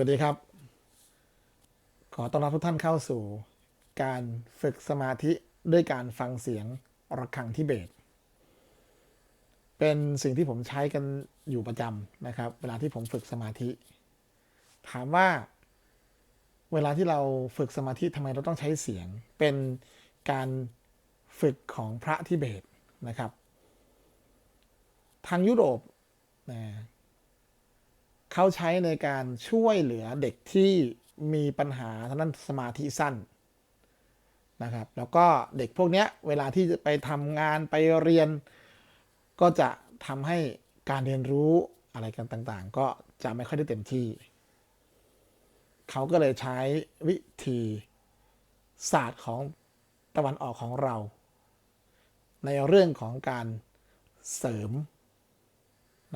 วัสดีครับ ขอต้อนรับทุกท่านเข้าสู่ การฝึกสมาธิด้วยการฟังเสียงระฆังทิเบต เป็นสิ่งที่ผมใช้กันอยู่ประจำนะครับ เวลาที่ผมฝึกสมาธิ ถามว่า เวลาที่เราฝึกสมาธิทำไมเราต้องใช้เสียง เป็นการฝึกของพระทิเบตนะครับ ทางยุโรปนะ เขาใช้ในการช่วยเหลือเด็กที่มีปัญหาทางด้านสมาธิสั้นนะครับ แล้วก็เด็กพวกเนี้ยเวลาที่จะไปทำงานไปเรียน ก็จะทำให้การเรียนรู้อะไรกันต่างๆ ก็จะไม่ค่อยได้เต็มที่ เขาก็เลยใช้วิธีศาสตร์ของตะวันออกของเรา ในเรื่องของการเสริม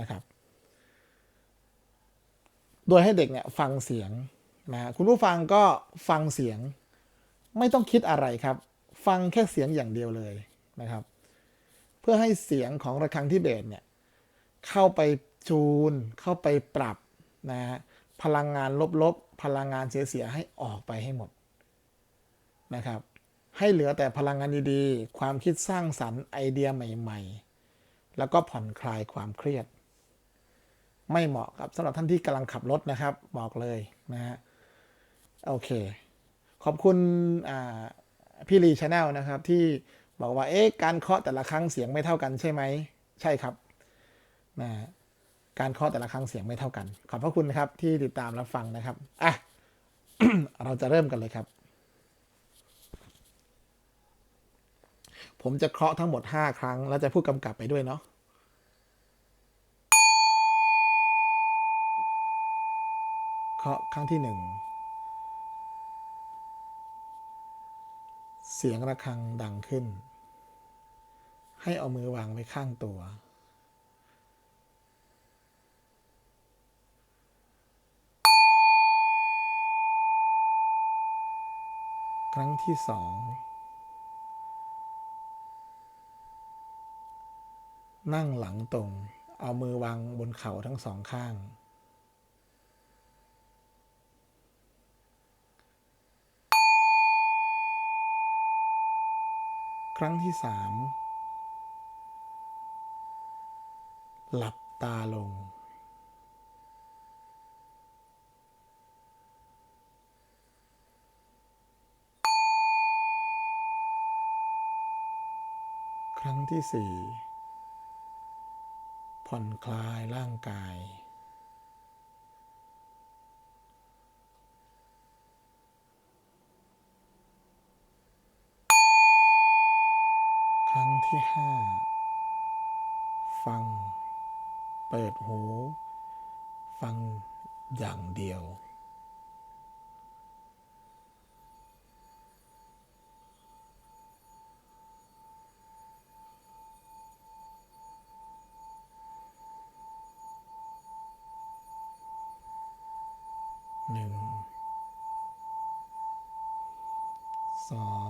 นะครับ โดยให้เด็กเนี่ยฟังเสียงนะคุณผู้ฟังก็ฟังเสียง ไม่ต้องคิดอะไรครับ ฟังแค่เสียงอย่างเดียวเลยนะครับ เพื่อให้เสียงของระฆังทิเบตเนี่ยเข้าไปจูน เข้าไปปรับนะฮะพลังงานลบๆ พลังงานเสียๆให้ออกไปให้หมดนะครับให้เหลือแต่พลังงานดีๆ ความคิดสร้างสรรค์ไอเดียใหม่ ๆ แล้วก็ผ่อนคลายความเครียด ไม่เหมาะกับสำหรับท่านที่กำลังขับรถนะครับ บอกเลยนะฮะโอเค ขอบคุณพี่ลีชาแนลนะครับ ที่บอกว่าเอ๊ะการเคาะแต่ละครั้งเสียงไม่เท่ากันใช่ไหมใช่ครับนะฮะการเคาะแต่ละครั้งเสียงไม่เท่ากัน ขอบพระคุณนะครับที่ติดตามรับฟังนะครับอะเราจะเริ่มกันเลยครับ ผมจะเคาะทั้งหมด 5 ครั้ง แล้วจะพูดกำกับไปด้วยเนาะ เคาะครั้งที่หนึ่งเสียงระฆังดังขึ้น ให้เอามือวางไว้ข้างตัว ครั้งที่สอง นั่งหลังตรง เอามือวางบนเข่าทั้งสองข้าง ครั้งที่สามหลับตาลง ครั้งที่สี่ผ่อนคลายร่างกาย ครั้ง ที่ห้าฟัง เปิดหู ฟังอย่างเดียว หนึ่ง สอง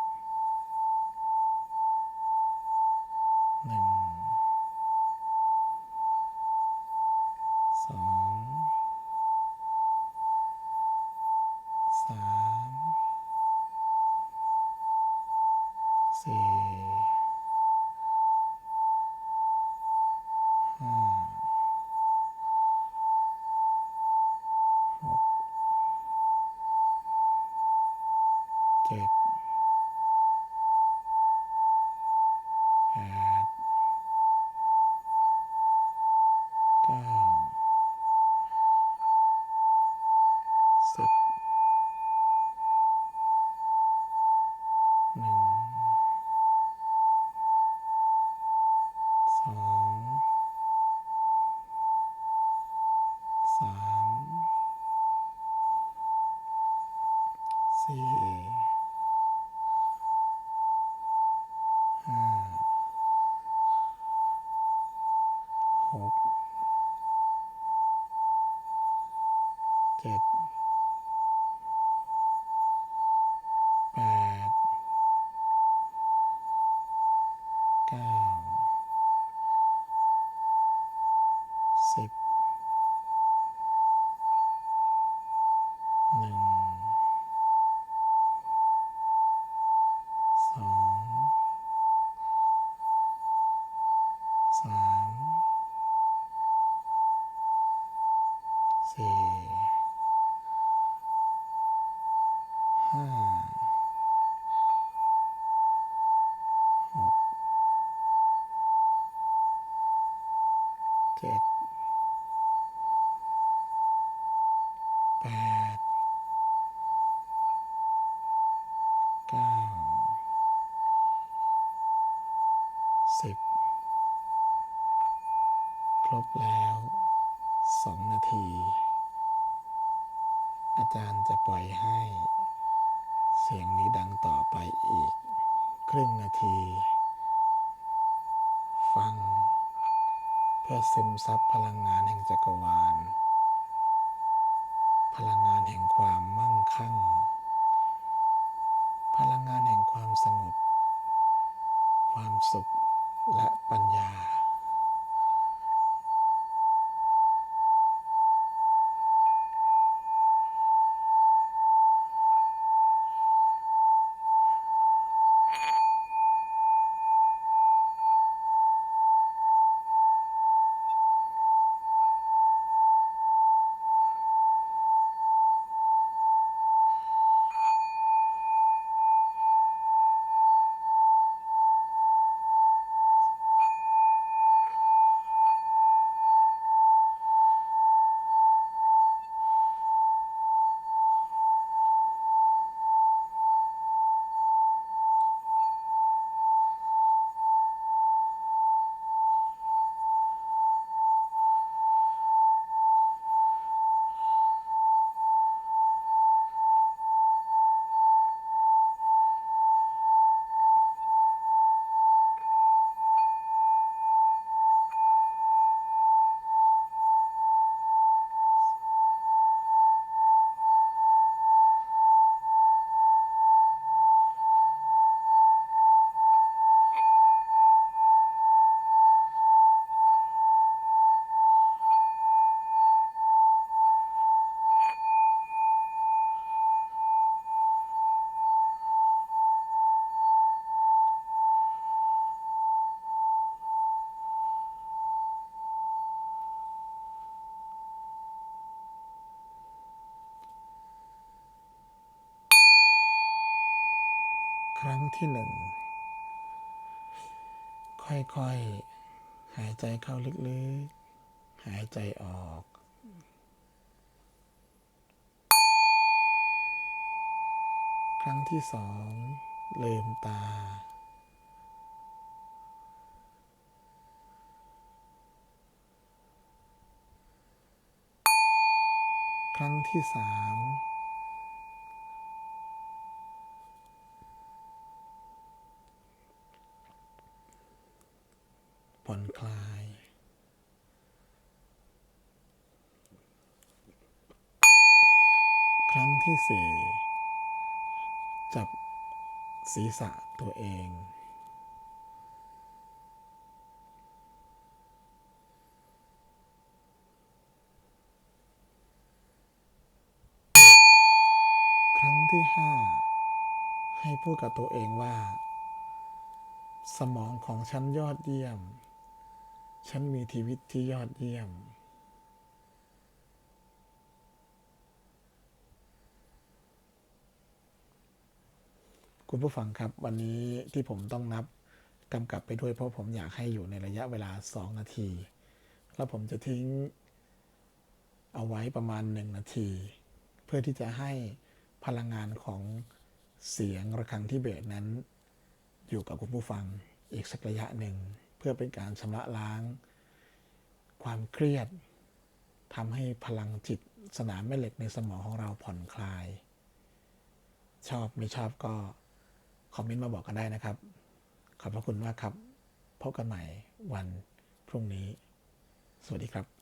ห เจ็ดแปดเก้าสิบครบแล้วสองนาที อาจารย์จะปล่อยให้ เสียงนี้ดังต่อไปอีก ครึ่งนาที ฟัง เพื่อซึมซับพลังงานแห่งจักรวาล พลังงานแห่งความมั่งคั่ง พลังงานแห่งความ รั้งที่หนึ่ง ค่อยๆ หายใจเข้าลึกๆ หายใจออก ครั้งที่สองลืมตา ครั้งที่สามผ่อน คลายคที่สี่จับศีรษะตัวเอง ครั้งที่ห้าให้พูดกับตัวเองว่า สมองของฉันยอดเยี่ยม ฉันมีชีวิตที่ยอดเยี่ยม คุณผู้ฟังครับ วันนี้ที่ผมต้องนับกำกับไปด้วยเพราะผมอยากให้อยู่ในระยะเวลา 2 นาที แล้วผมจะทิ้งเอาไว้ประมาณ 1 นาที เพื่อที่จะให้พลังงานของเสียงระฆังทิเบตนั้น อยู่กับคุณผู้ฟังอีกสักระยะหนึ่ง เพื่อเป็นการชำระล้าง ความเครียดทำให้พลังจิตสนามแม่เหล็กในสมองของเราผ่อนคลาย ชอบไม่ชอบก็คอมเมนต์มาบอกกันได้นะครับ ขอบพระคุณมากครับ พบกันใหม่วันพรุ่งนี้ สวัสดีครับ